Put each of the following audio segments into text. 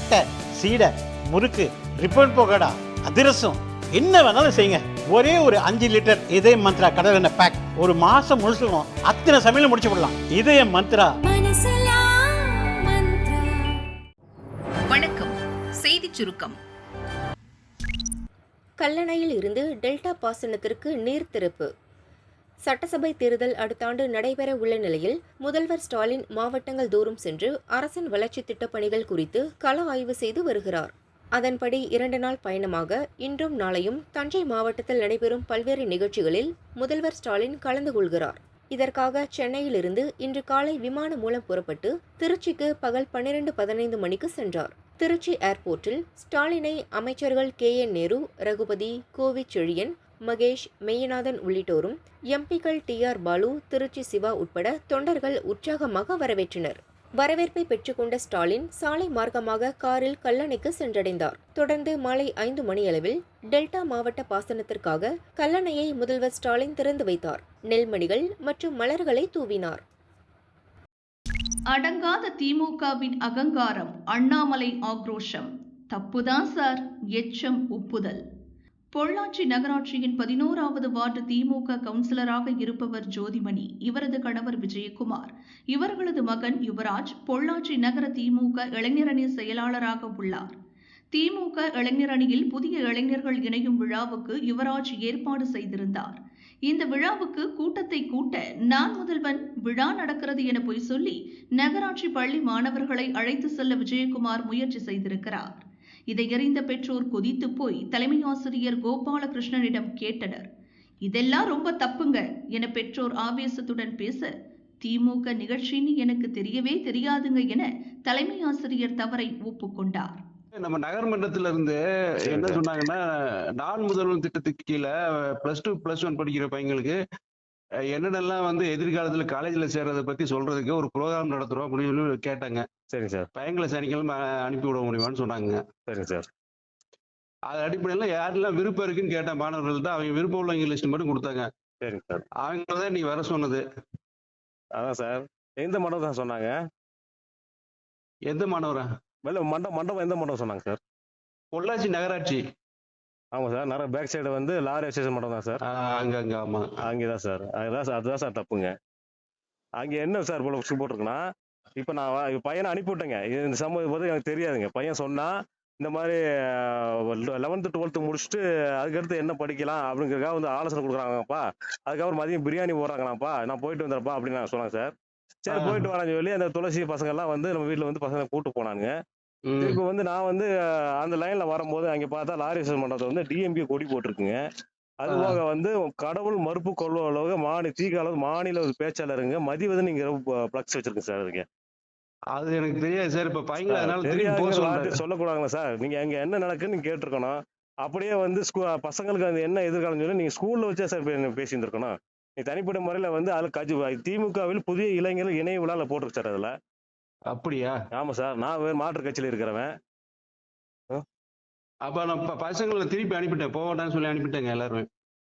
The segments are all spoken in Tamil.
தட்டை சீடை முறுக்கு ரிப்பன் போகடா அதிரசம் என்ன வேணாலும் செய்யுங்க. ஒரே ஒரு அஞ்சு லிட்டர் இதய மந்த்ரா கடல் எண்ணெய் பேக் ஒரு மாசம் முழுசுக்கும் அத்தனை சமையல் முடிச்சு விடலாம். இதய மந்த்ரா. வணக்கம். செய்திச் சுருக்கம். கல்லணையில் இருந்து டெல்டா பாசனத்திற்கு நீர் திறப்பு சட்டசபை தேர்தல் அடுத்த ஆண்டு நடைபெற உள்ள நிலையில் முதல்வர் ஸ்டாலின் மாவட்டங்கள் தோறும் சென்று அரசின் வளர்ச்சி திட்டப் பணிகள் குறித்து கள ஆய்வு செய்து வருகிறார். அதன்படி இரண்டு நாள் பயணமாக இன்றும் நாளையும் தஞ்சை மாவட்டத்தில் நடைபெறும் பல்வேறு நிகழ்ச்சிகளில் முதல்வர் ஸ்டாலின் கலந்து கொள்கிறார். இதற்காக சென்னையிலிருந்து இன்று காலை விமானம் மூலம் புறப்பட்டு திருச்சிக்கு பகல் பன்னிரண்டு பதினைந்து மணிக்கு சென்றார். திருச்சி ஏர்போர்ட்டில் ஸ்டாலினை அமைச்சர்கள் கே என் நேரு ரகுபதி கோவிச் செழியன் மகேஷ் மெய்யநாதன் உள்ளிட்டோரும் எம்பிக்கள் டி ஆர் பாலு திருச்சி சிவா உட்பட தொண்டர்கள் உற்சாகமாக வரவேற்றனர். வரவேற்பை பெற்றுக்கொண்ட ஸ்டாலின் சாலை மார்க்கமாக காரில் கல்லணைக்கு சென்றடைந்தார். தொடர்ந்து மாலை ஐந்து மணியளவில் டெல்டா மாவட்ட பாசனத்திற்காக கல்லணையை முதல்வர் ஸ்டாலின் திறந்து வைத்தார். நெல்மணிகள் மற்றும் மலர்களை தூவினார். அடங்காத திமுகவின் அகங்காரம் அண்ணாமலை ஆக்ரோஷம். தப்புதான் சார் எச்சம் ஒப்புதல். பொள்ளாச்சி நகராட்சியின் பதினோராவது வார்டு திமுக கவுன்சிலராக இருப்பவர் ஜோதிமணி இவரது கணவர் விஜயகுமார். இவர்களது மகன் யுவராஜ் பொள்ளாச்சி நகர திமுக இளைஞரணி செயலாளராக உள்ளார். திமுக இளைஞரணியில் புதிய இளைஞர்கள் இணையும் விழாவுக்கு யுவராஜ் ஏற்பாடு செய்திருந்தார். இந்த விழாவுக்கு கூட்டத்தை கூட்ட நான் முதல்வன் விழா நடக்கிறது என பொய் சொல்லி நகராட்சி பள்ளி மாணவர்களை அழைத்து செல்ல விஜயகுமார் முயற்சி செய்திருக்கிறார். இதை எறிந்த பெற்றோர் கொதித்து போய் தலைமை ஆசிரியர் கோபாலகிருஷ்ணனிடம் கேட்டனர். இதெல்லாம் ரொம்ப தப்புங்க என பெற்றோர் ஆவேசத்துடன் பேச திமுக நிகழ்ச்சின்னு எனக்கு தெரியவே தெரியாதுங்க என தலைமை ஆசிரியர் தவறை ஒப்புக்கொண்டார். நம்ம நகர்மன்றத்துல இருந்து என்ன சொன்னாங்கன்னா நான் முதல்வன் திட்டத்துக்கு கீழே பிளஸ் டூ பிளஸ் ஒன் படிக்கிற பையங்களுக்கு என்னென்னலாம் வந்து எதிர்காலத்துல காலேஜ்ல சேர்றதை பத்தி சொல்றதுக்கு ஒரு ப்ரோக்ராம் நடத்துறோம் அப்படின்னு சொல்லி கேட்டாங்க. சரிங்க சார் பையங்களை சனிக்கிழமை அனுப்பி விட முடியுமான்னு சொன்னாங்க. சரிங்க சார் அது அடிப்படையில் யாரெல்லாம் விருப்பம் இருக்குன்னு கேட்ட மாணவர்கள் தான் அவங்க விருப்பம் உள்ளவங்க லிஸ்ட் மட்டும் கொடுத்தாங்க. சரிங்க சார் அவங்க தான் நீ வர சொன்னது. அதான் சார் எந்த மண்டபம் தான் சொன்னாங்க? எந்த மாணவரா? வெளில மண்டபம் மண்டபம் எந்த மண்டபம் சொன்னாங்க சார் பொள்ளாச்சி நகராட்சி. ஆமாம் சார். நிறைய பேக் சைடு வந்து லாரி ஸ்டேஷன் மண்டபம் தான் சார். அங்க அங்க ஆமா. அங்கே தான் சார். அதுதான் சார் அதுதான் சார் தப்புங்க. அங்கே என்ன சார் போல போட்டிருக்குன்னா இப்போ நான் பையனை அனுப்பிவிட்டேங்க. இது இந்த சம்பவம் பற்றி எனக்கு தெரியாதுங்க. பையன் சொன்னா இந்த மாதிரி லெவன்த்து டுவெல்த்து முடிச்சுட்டு அதுக்கடுத்து என்ன படிக்கலாம் அப்படிங்கிறதுக்காக வந்து ஆலோசனை கொடுக்குறாங்கப்பா. அதுக்கப்புறம் மதியம் பிரியாணி போடுறாங்களாப்பா நான் போயிட்டு வந்துடுறப்பா அப்படின்னு நான் சொன்னேன் சார். சரி. போயிட்டு வரேன்னு சொல்லி அந்த துளசி பசங்க எல்லாம் வந்து நம்ம வீட்டில் வந்து பசங்க கூட்டு போனானுங்க. இப்போ வந்து நான் வந்து அந்த லைன்ல வரும்போது அங்க பார்த்தா லாரி மண்டபத்தில் வந்து டிஎம்கே கொடி போட்டிருக்குங்க. அது ஆ. போக வந்து கடவுள் மறுப்பு கொள்வளவு மாநில தீக அளவு மாநில ஒரு பேச்சாளருங்க. மதிவதன் நீங்க பிளக்ஸ் வச்சிருக்கு சார் அதுக்கு அது எனக்கு தெரியாது சார். இப்ப அதனால வார்த்தை சொல்லக்கூடாதுங்களா சார். நீங்க அங்க என்ன நடக்குன்னு கேட்டிருக்கணும். அப்படியே வந்து ஸ்கூ பசங்களுக்கு அந்த என்ன எதிர்காலம் சொல்லி நீங்க ஸ்கூல்ல வச்சா சார் பேசியிருந்திருக்கணும். நீ தனிப்பட்ட முறையில வந்து அதுல கஜு திமுகவில் புதிய இளைஞர்கள் இணைய விழால போட்டிருக்கு சார் அதுல. அப்படியா? ஆமா சார். நான் வேறு மாற்று கட்சியில இருக்கிறவன். அப்ப நான் பசங்களை திருப்பி அனுப்பிட்டேன். போகட்டான்னு சொல்லி அனுப்பிட்டேங்க எல்லாருமே.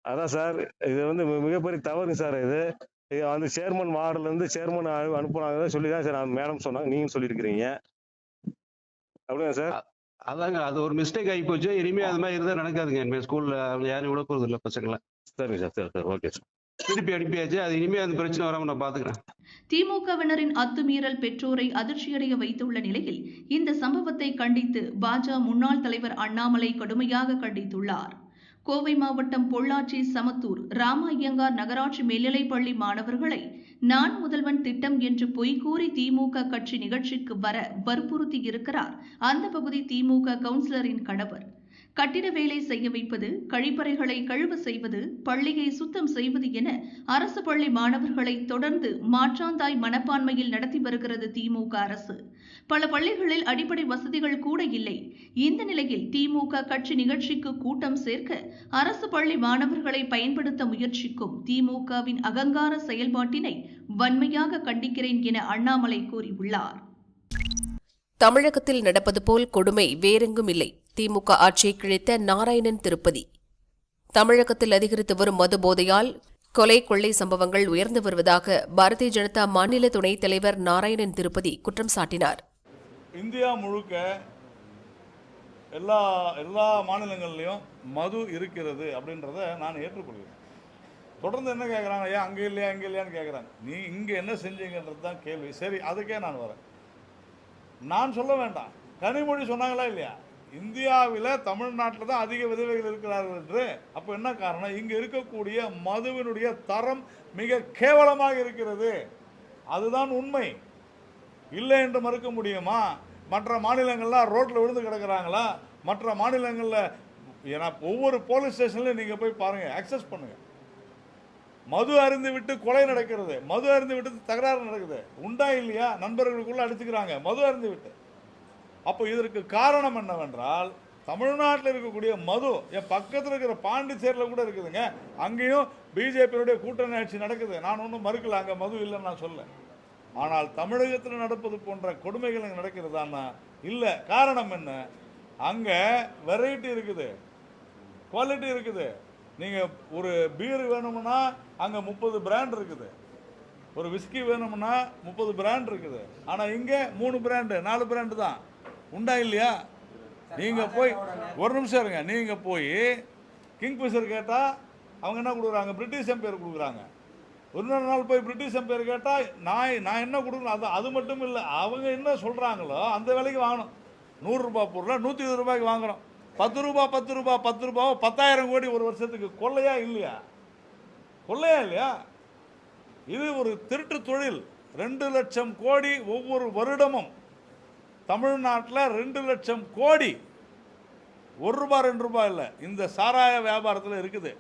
அதான் சார். இது வந்து மிகப்பெரிய தவறு சார் இது. இது வந்து சேர்மன் வார்டுல இருந்து சேர்மன் அனுப்புனாங்க சொல்லி தான் சார் மேடம் சொன்னாங்க. நீங்க சொல்லியிருக்கிறீங்க. அப்படியா சார்? அதாங்க. அது ஒரு மிஸ்டேக் ஆகி போச்சு. இனிமே அது மாதிரி இருந்தா நடக்காதுங்க. இனிமே ஸ்கூல்ல யாரும் விட போறது இல்ல பசங்களை. சரிங்க சார். சரி சார். Okay sir. திருப்பி அனுப்பியாச்சு. அது இனிமே அந்த பிரச்சனை வராம நான் பாத்துக்கிறேன். திமுகவினரின் அத்துமீறல் பெற்றோரை அதிர்ச்சியடைய வைத்துள்ள நிலையில் இந்த சம்பவத்தை கண்டித்து பாஜ முன்னாள் தலைவர் அண்ணாமலை கடுமையாக கண்டித்துள்ளார். கோவை மாவட்டம் பொள்ளாச்சி சமத்தூர் ராம ஐயங்கார் நகராட்சி மேல்நிலைப்பள்ளி மாணவர்களை நான் முதல்வன் திட்டம் என்று பொய் கூறி திமுக கட்சி நிகழ்ச்சிக்கு வர வற்புறுத்தி இருக்கிறார். அந்த பகுதி திமுக கவுன்சிலரின் கணவர். கட்டிட வேலை செய்ய வைப்பது கழிப்பறைகளை கழுவ செய்வது பள்ளியை சுத்தம் செய்வது என அரசு பள்ளி மாணவர்களை தொடர்ந்து மாற்றாந்தாய் மனப்பான்மையில் நடத்தி வருகிறது திமுக அரசு. பல பள்ளிகளில் அடிப்படை வசதிகள் கூட இல்லை. இந்த நிலையில் திமுக கட்சி நிகழ்ச்சிக்கு கூட்டம் சேர்க்க அரசு பள்ளி மாணவர்களை பயன்படுத்த முயற்சிக்கும் திமுகவின் அகங்கார செயல்பாட்டினை வன்மையாக கண்டிக்கிறேன் என அண்ணாமலை கூறியுள்ளார். தமிழகத்தில் நடப்பது போல் கொடுமை வேறெங்கும் இல்லை. திமுக ஆட்சியை கிழித்த நாராயணன் திருப்பதி. தமிழகத்தில் அதிகரித்து வரும் மது போதையால் கொலை கொள்ளை சம்பவங்கள் உயர்ந்து வருவதாக பாரதிய ஜனதா மாநில துணைத் தலைவர் நாராயணன் திருப்பதி குற்றம் சாட்டினார். இந்தியா முழுக்க எல்லா எல்லா மாநிலங்கள்லையும் மது இருக்கிறது அப்படின்றத நான் ஏற்றுக்கொள்கிறேன். தொடர்ந்து என்ன கேட்குறாங்க ஏன் அங்கே இல்லையா அங்கே இல்லையான்னு கேட்குறாங்க நீ இங்கே என்ன செஞ்சீங்கன்றது தான் கேள்வி. சரி அதுக்கே நான் வரேன். நான் சொல்ல வேண்டாம். கனிமொழி சொன்னாங்களா இல்லையா? இந்தியாவில் தமிழ்நாட்டில் தான் அதிக விதவைகள் இருக்கிறார்கள் என்று. அப்போ என்ன காரணம்? இங்கே இருக்கக்கூடிய மதுவினுடைய தரம் மிக கேவலமாக இருக்கிறது. அதுதான் உண்மை. இல்லை என்று மறுக்க முடியுமா? மற்ற மாநிலங்கள்லாம் ரோட்டில் விழுந்து கிடக்கிறாங்களா? மற்ற மாநிலங்களில் ஏன்னா ஒவ்வொரு போலீஸ் ஸ்டேஷன்லையும் நீங்கள் போய் பாருங்கள் அக்சஸ் பண்ணுங்கள் மது அருந்து விட்டு கொலை நடக்கிறது. மது அருந்து விட்டு தகராறு நடக்குது. உண்டா இல்லையா? நண்பர்களுக்குள்ளே அடிச்சுக்கிறாங்க. மது அருந்து விட்டு. அப்போ இதற்கு காரணம் என்னவென்றால் தமிழ்நாட்டில் இருக்கக்கூடிய மது என் பக்கத்தில் இருக்கிற பாண்டிச்சேரியில் கூட இருக்குதுங்க. அங்கேயும் பிஜேபியினுடைய கூட்டணி ஆட்சி நடக்குது. நான் ஒன்றும் மறுக்கல. அங்கே மது இல்லைன்னு நான் சொல்ல ஆனால் தமிழகத்தில் நடப்பது போன்ற கொடுமைகள் அங்கே நடக்கிறதானா இல்லை. காரணம் என்ன? அங்கே வெரைட்டி இருக்குது. குவாலிட்டி இருக்குது. நீங்கள் ஒரு பீர் வேணும்னா அங்கே முப்பது பிராண்ட் இருக்குது. ஒரு விஸ்கி வேணும்னா முப்பது பிராண்ட் இருக்குது. ஆனால் இங்கே மூணு பிராண்டு நாலு பிராண்டு தான். உண்டா இல்லையா? நீங்கள் போய் ஒரு நிமிஷம் இருங்க. நீங்கள் போய் கிங்ஃபிஷர் கேட்டால் அவங்க என்ன கொடுக்குறாங்க? பிரிட்டிஷ் எம்பையர் கொடுக்குறாங்க. ஒரு நாள் போய் பிரிட்டிஷ் எம்பையர் கேட்டால் நான் நான் என்ன கொடுக்கணும்? அது அது மட்டும் இல்லை. அவங்க என்ன சொல்கிறாங்களோ அந்த விலைக்கு வாங்கணும். நூறுரூபா பொருள் நூற்றி இருபது ரூபாய்க்கு வாங்குறோம் பத்து ரூபா பத்து ரூபா பத்து ரூபாவோ பத்தாயிரம் கோடி ஒரு வருஷத்துக்கு கொள்ளையா இல்லையா? கொள்ளையா இல்லையா? இது ஒரு திருட்டு தொழில். ரெண்டு லட்சம் கோடி ஒவ்வொரு வருடமும் தமிழ்நாட்டில் ரெண்டு லட்சம் கோடி. ஒரு ரூபாய் ரெண்டு ரூபாய் இல்லை. இந்த சாராய வியாபாரத்தில் இருக்குது.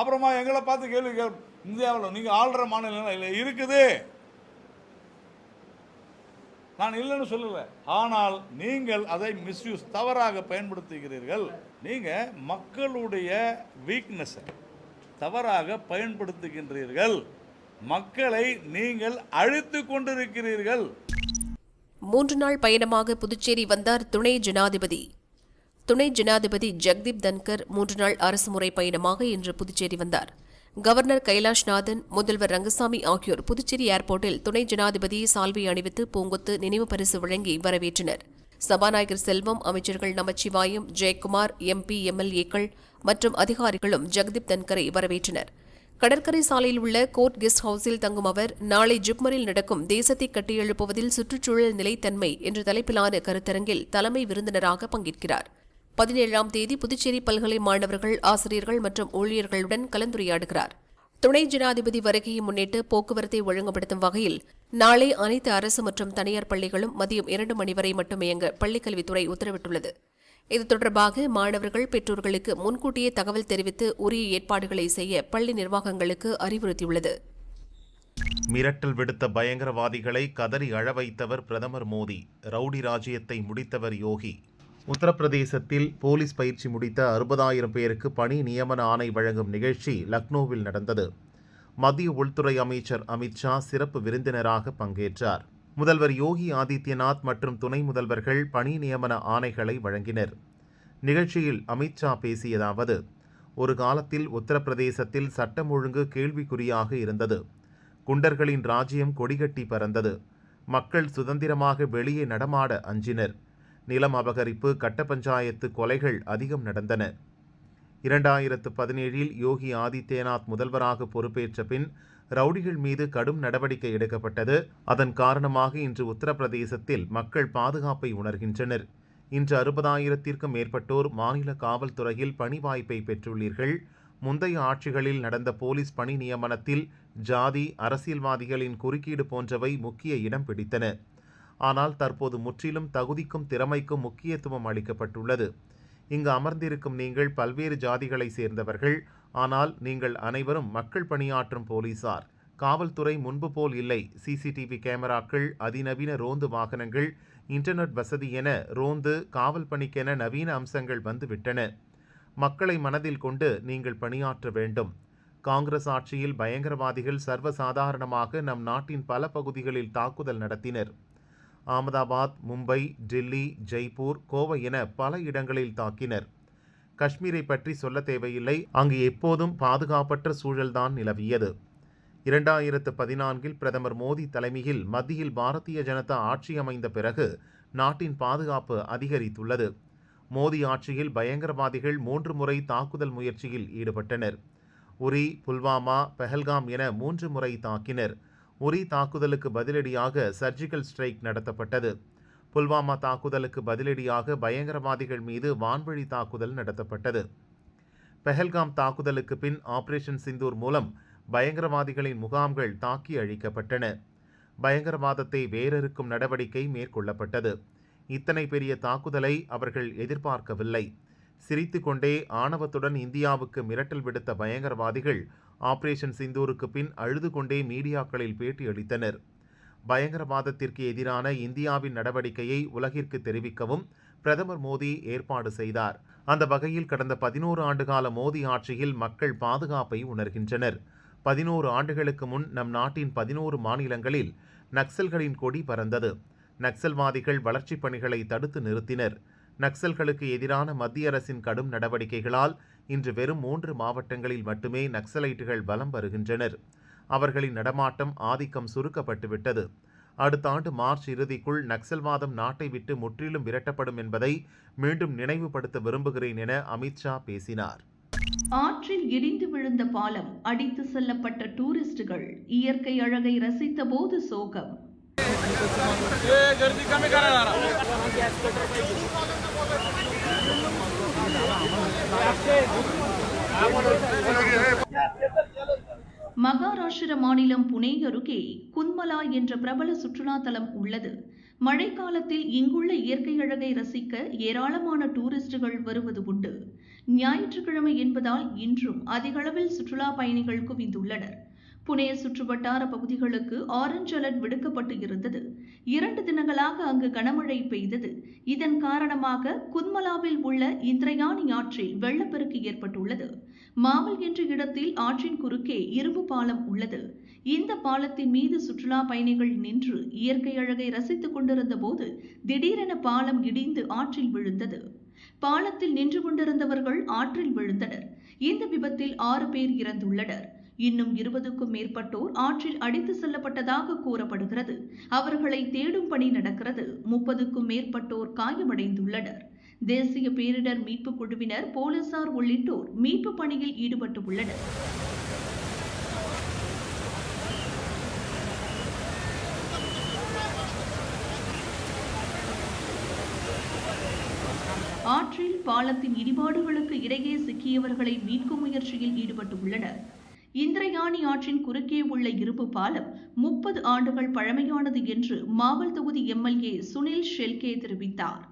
அப்புறமா எங்களை பார்த்து கேள்வி கேள் இந்தியாவில் நீங்கள் ஆள்ற மாநிலம் இல்லை இருக்குது. நான் இல்லைன்னு சொல்லலை. ஆனால் நீங்கள் அதை மிஸ்யூஸ் தவறாக பயன்படுத்துகிறீர்கள். நீங்கள் மக்களுடைய வீக்னஸை தவறாக பயன்படுத்துகின்றீர்கள். மக்களை நீங்கள் அழித்து கொண்டிருக்கிறீர்கள். மூன்று நாள் பயணமாக புதுச்சேரி வந்தார் துணை ஜனாதிபதி. துணை ஜனாதிபதி ஜெக்தீப் தன்கர் மூன்று நாள் அரசுமுறை பயணமாக இன்று புதுச்சேரி வந்தார். கவர்னர் கைலாஷ்நாதன் முதல்வர் ரங்கசாமி ஆகியோர் புதுச்சேரி ஏர்போர்ட்டில் துணை ஜனாதிபதி சால்வை அணிவித்து பூங்கொத்து நினைவு பரிசு வழங்கி வரவேற்றனர். சபாநாயகர் செல்வம் அமைச்சர்கள் நமச்சிவாயம் ஜெயக்குமார் எம்பி எம்எல்ஏக்கள் மற்றும் அதிகாரிகளும் ஜெக்தீப் தன்கரை வரவேற்றனர். கடற்கரை சாலையில் உள்ள கோர்ட் கெஸ்ட் ஹவுஸில் தங்கும் அவர் நாளை ஜிப்மரில் நடக்கும் தேசத்தை கட்டியெழுப்புவதில் சுற்றுச்சூழல் நிலைத்தன்மை என்ற தலைப்பிலான கருத்தரங்கில் தலைமை விருந்தினராக பங்கேற்கிறார். பதினேழாம் தேதி புதுச்சேரி பல்கலை மாணவர்கள் ஆசிரியர்கள் மற்றும் ஊழியர்களுடன் கலந்துரையாடுகிறார். துணை ஜனாதிபதி வருகையை முன்னிட்டு போக்குவரத்தை ஒழுங்குபடுத்தும் வகையில் நாளை அனைத்து அரசு மற்றும் தனியார் பள்ளிகளும் மதியம் இரண்டு மணி வரை மட்டும் இயங்க பள்ளிக்கல்வித்துறை உத்தரவிட்டுள்ளது. இது தொடர்பாக மாணவர்கள் பெற்றோர்களுக்கு முன்கூட்டியே தகவல் தெரிவித்து உரிய ஏற்பாடுகளை செய்ய பள்ளி நிர்வாகங்களுக்கு அறிவுறுத்தியுள்ளது. மிரட்டல் விடுத்த பயங்கரவாதிகளை கதறி அழ வைத்தவர் பிரதமர் மோடி. ரவுடி ராஜ்யத்தை முடித்தவர் யோகி. உத்தரப்பிரதேசத்தில் போலீஸ் பயிற்சி முடித்த அறுபதாயிரம் பேருக்கு பணி நியமன ஆணை வழங்கும் நிகழ்ச்சி லக்னோவில் நடந்தது. மத்திய உள்துறை அமைச்சர் அமித்ஷா சிறப்பு விருந்தினராக பங்கேற்றார். முதல்வர் யோகி ஆதித்யநாத் மற்றும் துணை முதல்வர்கள் பணி நியமன ஆணைகளை வழங்கினர். நிகழ்ச்சியில் அமித்ஷா பேசியதாவது ஒரு காலத்தில் உத்தரப்பிரதேசத்தில் சட்டம் ஒழுங்கு கேள்விக்குறியாக இருந்தது. குண்டர்களின் ராஜ்யம் கொடிகட்டி பறந்தது. மக்கள் சுதந்திரமாக வெளியே நடமாட அஞ்சினர். நிலம் அபகரிப்பு கட்ட பஞ்சாயத்து கொலைகள் அதிகம் நடந்தன. இரண்டாயிரத்து பதினேழில் யோகி ஆதித்யநாத் முதல்வராக பொறுப்பேற்ற பின் ரவுடிகள் மீது கடும் நடவடிக்கை எடுக்கப்பட்டது. அதன் காரணமாக இன்று உத்தரப்பிரதேசத்தில் மக்கள் பாதுகாப்பை உணர்கின்றனர். இன்று அறுபதாயிரத்திற்கும் மேற்பட்டோர் மாநில காவல்துறையில் பணி வாய்ப்பை பெற்றுள்ளீர்கள். முந்தைய ஆட்சிகளில் நடந்த போலீஸ் பணி நியமனத்தில் ஜாதி அரசியல்வாதிகளின் குறுக்கீடு போன்றவை முக்கிய இடம் பிடித்தன. ஆனால் தற்போது முற்றிலும் தகுதிக்கும் திறமைக்கும் முக்கியத்துவம் அளிக்கப்பட்டுள்ளது. இங்கு அமர்ந்திருக்கும் நீங்கள் பல்வேறு ஜாதிகளை சேர்ந்தவர்கள். ஆனால் நீங்கள் அனைவரும் மக்கள் பணியாற்றும் போலீசார். காவல்துறை முன்பு போல் இல்லை. சிசிடிவி கேமராக்கள் அதிநவீன ரோந்து வாகனங்கள் இன்டர்நெட் வசதி என ரோந்து காவல் பணிக்கென நவீன அம்சங்கள் வந்துவிட்டன. மக்களை மனதில் கொண்டு நீங்கள் பணியாற்ற வேண்டும். காங்கிரஸ் ஆட்சியில் பயங்கரவாதிகள் சர்வசாதாரணமாக நம் நாட்டின் பல பகுதிகளில் தாக்குதல் நடத்தினர். அகமதாபாத் மும்பை டெல்லி ஜெய்ப்பூர் கோவை என பல இடங்களில் தாக்கினர். காஷ்மீரை பற்றி சொல்ல தேவையில்லை. அங்கு எப்போதும் பாதுகாப்பற்ற சூழல்தான் நிலவியது. இரண்டாயிரத்து பதினான்கில் பிரதமர் மோடி தலைமையில் மத்தியில் பாரதிய ஜனதா ஆட்சி அமைந்த பிறகு நாட்டின் பாதுகாப்பு அதிகரித்துள்ளது. மோடி ஆட்சியில் பயங்கரவாதிகள் மூன்று முறை தாக்குதல் முயற்சியில் ஈடுபட்டனர். உரி புல்வாமா பெஹல்காம் என மூன்று முறை தாக்கினர். உரி தாக்குதலுக்கு பதிலடியாக சர்ஜிக்கல் ஸ்ட்ரைக் நடத்தப்பட்டது. புல்வாமா தாக்குதலுக்கு பதிலடியாக பயங்கரவாதிகள் மீது வான்வழி தாக்குதல் நடத்தப்பட்டது. பெஹல்காம் தாக்குதலுக்கு பின் ஆபரேஷன் சிந்தூர் மூலம் பயங்கரவாதிகளின் முகாம்கள் தாக்கி அழிக்கப்பட்டன. பயங்கரவாதத்தை வேரறுக்கும் நடவடிக்கை மேற்கொள்ளப்பட்டது. இத்தனை பெரிய தாக்குதலை அவர்கள் எதிர்பார்க்கவில்லை. சிரித்துக்கொண்டே ஆணவத்துடன் இந்தியாவுக்கு மிரட்டல் விடுத்த பயங்கரவாதிகள் ஆபரேஷன் சிந்தூருக்கு பின் அழுது கொண்டே மீடியாக்களில் பேட்டியளித்தனர் பயங்கரவாதத்திற்கு எதிரான இந்தியாவின் நடவடிக்கையை உலகிற்கு தெரிவிக்கவும் பிரதமர் மோடி ஏற்பாடு செய்தார். அந்த வகையில் கடந்த பதினோரு ஆண்டுகால மோடி ஆட்சியில் மக்கள் பாதுகாப்பை உணர்கின்றனர். பதினோரு ஆண்டுகளுக்கு முன் நம் நாட்டின் பதினோரு மாநிலங்களில் நக்சல்களின் கொடி பறந்தது. நக்சல்வாதிகள் வளர்ச்சிப் பணிகளை தடுத்து நிறுத்தினர். நக்சல்களுக்கு எதிரான மத்திய அரசின் கடும் நடவடிக்கைகளால் இன்று வெறும் மூன்று மாவட்டங்களில் மட்டுமே நக்சலைட்டுகள் பலம் வருகின்றனர். அவர்களின் நடமாட்டம் ஆதிக்கம் சுருக்கப்பட்டுவிட்டது. அடுத்த ஆண்டு மார்ச் இறுதிக்குள் நக்சல்வாதம் நாட்டை விட்டு முற்றிலும் விரட்டப்படும் என்பதை மீண்டும் நினைவுபடுத்த விரும்புகிறேன் என அமித்ஷா பேசினார். ஆற்றில் இடிந்து விழுந்த பாலம் அடித்து செல்லப்பட்ட டூரிஸ்டுகள் இயற்கை அழகை ரசித்த போது சோகம். மகாராஷ்டிர மாநிலம் புனே அருகே குன்மலா என்ற பிரபல சுற்றுலா தலம் உள்ளது. மழைக்காலத்தில் இங்குள்ள இயற்கை அழகை ரசிக்க ஏராளமான டூரிஸ்டுகள் வருவது உண்டு. ஞாயிற்றுக்கிழமை என்பதால் இன்றும் அதிகளவில் சுற்றுலா பயணிகள் குவிந்துள்ளனர். புனே சுற்றுவட்டார பகுதிகளுக்கு ஆரஞ்ச் அலர்ட் விடுக்கப்பட்டு இருந்தது. இரண்டு தினங்களாக அங்கு கனமழை பெய்தது. இதன் காரணமாக குன்மலாவில் உள்ள இந்திரயாணி ஆற்றில் வெள்ளப்பெருக்கு ஏற்பட்டுள்ளது. மாவல் என்ற இடத்தில் ஆற்றின் குறுக்கே இரும்பு பாலம் உள்ளது. இந்த பாலத்தின் மீது சுற்றுலா பயணிகள் நின்று இயற்கை அழகை ரசித்துக் கொண்டிருந்த போது திடீரென பாலம் இடிந்து ஆற்றில் விழுந்தது. பாலத்தில் நின்று கொண்டிருந்தவர்கள் ஆற்றில் விழுந்தனர். இந்த விபத்தில் ஆறு பேர் இறந்துள்ளனர். இன்னும் இருபதுக்கும் மேற்பட்டோர் ஆற்றில் அடித்து செல்லப்பட்டதாக கூறப்படுகிறது. அவர்களை தேடும் பணி நடக்கிறது. முப்பதுக்கும் மேற்பட்டோர் காயமடைந்துள்ளனர். தேசிய பேரிடர் மீட்பு குழுவினர் போலீசார் உள்ளிட்டோர் மீட்பு பணியில் ஈடுபட்டு உள்ளனர் ஆற்றில் பாலத்தின் இடிபாடுகளுக்கு இடையே சிக்கியவர்களை மீட்கும் முயற்சியில் ஈடுபட்டு உள்ளனர் இந்திரயாணி ஆற்றின் குறுக்கே உள்ள இருப்பு பாலம் முப்பது ஆண்டுகள் பழமையானது என்று மாவல் தொகுதி எம்எல்ஏ சுனில் ஷெல்கே தெரிவித்தார்.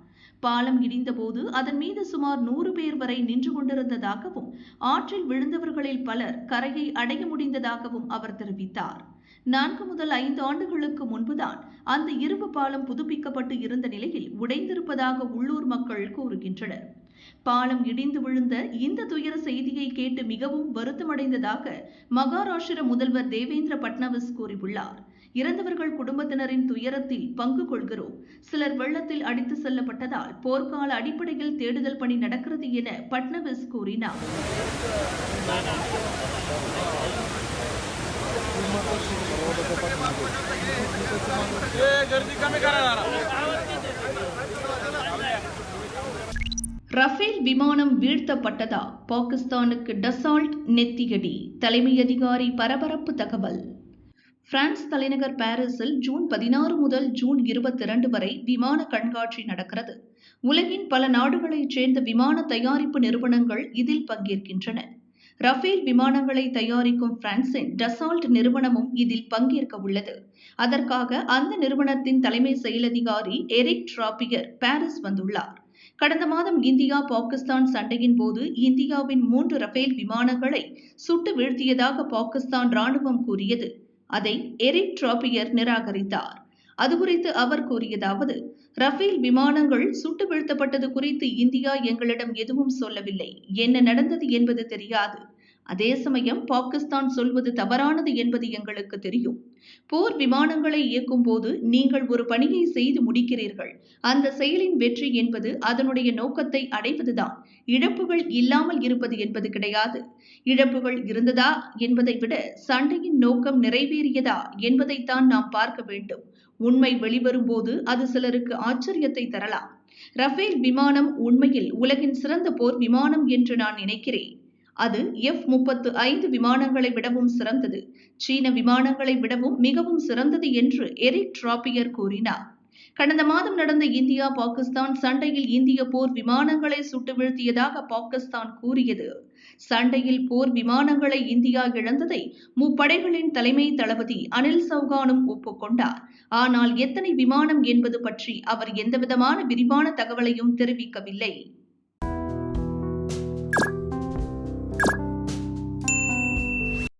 பாலம் இடிந்தபோது அதன் மீது சுமார் நூறு பேர் வரை நின்று கொண்டிருந்ததாகவும் ஆற்றில் விழுந்தவர்களில் பலர் கரையை அடைய முடிந்ததாகவும் அவர் தெரிவித்தார். நான்கு முதல் ஐந்து ஆண்டுகளுக்கு முன்புதான் அந்த இரும்பு பாலம் புதுப்பிக்கப்பட்டு இருந்த நிலையில் உடைந்திருப்பதாக உள்ளூர் மக்கள் கூறுகின்றனர். பாலம் இடிந்து விழுந்த இந்த துயர செய்தியை கேட்டு மிகவும் வருத்தமடைந்ததாக மகாராஷ்டிர முதல்வர் தேவேந்திர பட்னவிஸ் கூறியுள்ளார். இறந்தவர்கள் குடும்பத்தினரின் துயரத்தில் பங்கு கொள்கிறோம். சிலர் வெள்ளத்தில் அடித்து செல்லப்பட்டதால் போர்க்கால அடிப்படையில் தேடுதல் பணி நடக்கிறது என பட்னவிஸ் கூறினார். ரஃபேல் விமானம் வீழ்த்தப்பட்டதா? பாகிஸ்தானுக்கு டசால்ட் நெத்தியடி. தலைமை அதிகாரி பரபரப்பு தகவல். பிரான்ஸ் தலைநகர் பாரிஸில் ஜூன் பதினாறு முதல் ஜூன் இருபத்தி இரண்டு வரை விமான கண்காட்சி நடக்கிறது. உலகின் பல நாடுகளைச் சேர்ந்த விமான தயாரிப்பு நிறுவனங்கள் இதில் பங்கேற்கின்றன. ரஃபேல் விமானங்களை தயாரிக்கும் பிரான்சின் டசால்ட் நிறுவனமும் இதில் பங்கேற்க உள்ளது. அதற்காக அந்த நிறுவனத்தின் தலைமை செயலதிகாரி எரிக் டிராபியர் பாரிஸ் வந்துள்ளார். கடந்த மாதம் இந்தியா பாகிஸ்தான் சண்டையின் போது இந்தியாவின் மூன்று ரஃபேல் விமானங்களை சுட்டு வீழ்த்தியதாக பாகிஸ்தான் ராணுவம் கூறியது. அதை எரிக் டிராபியர் நிராகரித்தார். அது குறித்து அவர் கூறியதாவது ரஃபேல் விமானங்கள் சுட்டு வீழ்த்தப்பட்டது குறித்து இந்தியா எங்களிடம் எதுவும் சொல்லவில்லை. என்ன நடந்தது என்பது தெரியாது. அதே சமயம் பாகிஸ்தான் சொல்வது தவறானது என்பது எங்களுக்கு தெரியும். போர் விமானங்களை இயக்கும் போது நீங்கள் ஒரு பணியை செய்து முடிக்கிறீர்கள். அந்த செயலின் வெற்றி என்பது அதனுடைய நோக்கத்தை அடைவதுதான். இழப்புகள் இல்லாமல் இருப்பது என்பது கிடையாது. இழப்புகள் இருந்ததா என்பதை விட சண்டையின் நோக்கம் நிறைவேறியதா என்பதைத்தான் நாம் பார்க்க வேண்டும். உண்மை வெளிவரும்போது அது சிலருக்கு ஆச்சரியத்தை தரலாம். ரஃபேல் விமானம் உண்மையில் உலகின் சிறந்த போர் விமானம் என்று நான் நினைக்கிறேன். அது எஃப் முப்பத்து ஐந்து விமானங்களை விடவும் சிறந்தது. சீன விமானங்களை விடவும் மிகவும் சிறந்தது என்று எரிக் டிராப்பியர் கூறினார். கடந்த மாதம் நடந்த இந்தியா பாகிஸ்தான் சண்டையில் இந்திய போர் விமானங்களை சுட்டு வீழ்த்தியதாக பாகிஸ்தான் கூறியது. சண்டையில் போர் விமானங்களை இந்தியா இழந்ததை முப்படைகளின் தலைமை தளபதி அனில் சௌகானும் ஒப்புக்கொண்டார். ஆனால் எத்தனை விமானம் என்பது பற்றி அவர் எந்தவிதமான விரிவான தகவலையும் தெரிவிக்கவில்லை.